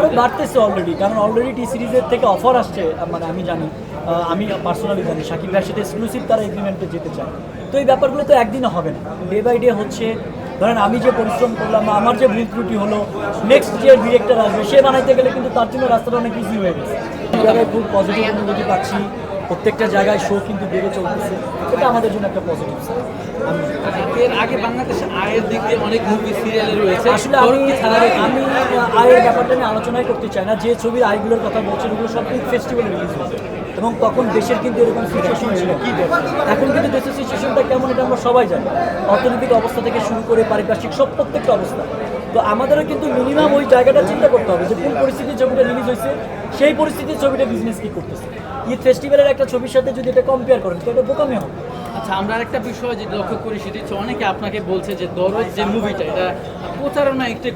আরও বাড়তেছে অলরেডি কারণ অলরেডি টি সিরিজের থেকে অফার আসছে মানে আমি জানি আমি পার্সোনালি জানি সাকিব ভাইয়ের সাথে এক্সক্লুসিভ তারা এগ্রিমেন্টে যেতে চায়। তো এই ব্যাপারগুলো তো একদিনে হবে না। ডে বাই ডে হচ্ছে ধরেন আমি যে পরিশ্রম করলাম বা আমার যে ভুল ত্রুটি হলো নেক্সট যে ডিরেক্টর আসবে সে বানাইতে গেলে কিন্তু তার জন্য রাস্তাটা অনেক ইজি হয়ে গেছে। জায়গায় খুব পজিটিভ অনুভূতি পাচ্ছি প্রত্যেকটা জায়গায় শো কিন্তু বেড়ে চলতেছে। এটা আমাদের জন্য একটা পজিটিভ এর আগে বাংলাদেশ আয়ের দিক দিয়ে অনেক মুভি সিরিয়ালে রয়েছে। আসলে আমি আয়ের ব্যাপারটা নিয়ে আলোচনাই করতে চাই না। যে ছবির আয়গুলোর কথা বলছেন, ওগুলো সব কিন্তু ফেস্টিভ্যালে রিলিজ হয়েছে এবং তখন দেশের কিন্তু এরকম সিচুয়েশন ছিল, কি এখন কিন্তু দেশের সিচুয়েশনটা কেমন এটা আমরা সবাই জানি। অর্থনৈতিক অবস্থা থেকে শুরু করে পারিপার্শ্বিক সব প্রত্যেকটা অবস্থা। তো আমাদেরও কিন্তু মিনিমাম ওই জায়গাটা চিন্তা করতে হবে যে কোন পরিস্থিতির ছবিটা রিলিজ হয়েছে, সেই পরিস্থিতির ছবিটা বিজনেস কি করতেছে? ঈদ ফেস্টিভ্যালের একটা ছবির সাথে যদি এটা কম্পেয়ার করেন তো এটা বোকামি হবে। আচ্ছা আমরা একটা বিষয় যে লক্ষ্য করি সেটি হচ্ছে অনেকে আপনাকে বলছে যে দরজ যে মুভিটা এটা প্রচারণা একটু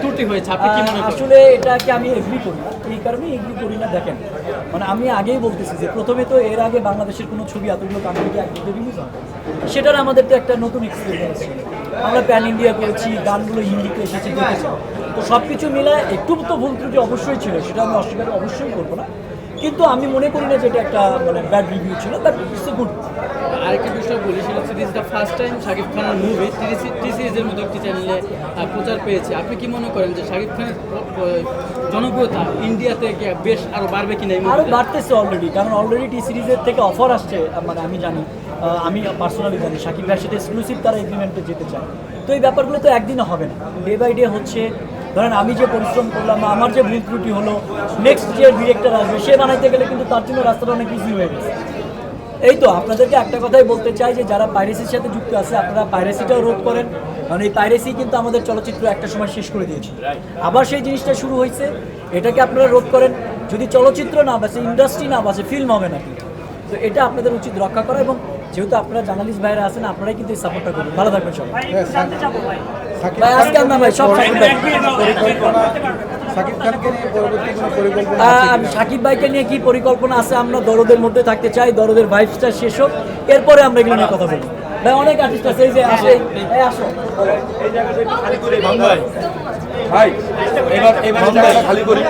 ত্রুটি হয়েছে আপনি কি মনে আসলে এটাকে আমি এগ্রি করি না। এই কারণে এগ্রি করি না দেখেন। মানে আমি আগেই বলতেছি যে প্রথমে তো এর আগে বাংলাদেশের কোনো ছবি এতগুলো কান্ট্রিতে একদিকে রিলিজ হয় সেটার আমাদের তো একটা নতুন এক্সপিরিয়েন্স ছিল। আমরা প্যান ইন্ডিয়া করেছি গানগুলো হিন্দিতে এসেছে দেখেছি। তো সব কিছু মিলে একটু তো ভুল ত্রুটি অবশ্যই ছিল সেটা আমি অস্বীকার অবশ্যই করব না। কিন্তু আমি মনে করি না যে এটা একটা মানে ব্যাড রিভিউ ছিল বাট ইটস এ গুড আরেকটা বিষয় বলি সেটা হচ্ছে this the first time Shakib খানের মুভি টি সিরিজের মতো একটি চ্যানেলে প্রচার পেয়েছে। আপনি কি মনে করেন যে শাকিব খানের জনপ্রিয়তা ইন্ডিয়াতে কি বেশ আরও বাড়বে কিনা এই আরও বাড়তেছে অলরেডি কারণ অলরেডি টি সিরিজের থেকে অফার আসছে মানে আমি জানি আমি পার্সোনালি জানি শাকিব ভাইয়ের সাথে এক্সক্লুসিভ তারা এগ্রিমেন্টে যেতে চায়। তো এই ব্যাপারগুলো তো একদিনে হবে না। ডে বাই ডে হচ্ছে ধরেন আমি যে পরিশ্রম করলাম বা আমার যে ভুল ত্রুটি হলো নেক্সট যে ডিরেক্টর আসবে, সে বানাইতে গেলে কিন্তু তার জন্য রাস্তাটা অনেক ইজি হয়ে গেছে। এই তো আপনাদেরকে একটা কথাই বলতে চাই যে যারা পাইরেসির সাথে যুক্ত আছে, আপনারা পাইরেসিটাও রোধ করেন। কারণ এই পাইরেসি কিন্তু আমাদের চলচ্চিত্র একটা সময় শেষ করে দিয়েছে। আবার সেই জিনিসটা শুরু হয়েছে, এটাকে আপনারা রোধ করেন। যদি চলচ্চিত্র না বাসে ইন্ডাস্ট্রি না বাসে ফিল্ম হবে না কিন্তু। তো এটা আপনাদের উচিত রক্ষা করা এবং যেহেতু আপনারা জার্নালিস্ট ভাইরা আছেন, আপনারাই কিন্তু এই সাপোর্টটা করুন। ভালো থাকবেন সবাই। সাকিব? ভাইকে নিয়ে কি পরিকল্পনা আছে আমরা দরদের মধ্যে থাকতে চাই দরদের ভাইবসটা শেষ হোক এরপরে আমরা এগুলো নিয়ে কথা বলব ভাই অনেক আর্টিস্ট আছে এই যে আসে আসো ভাই এবার এবার খালি করি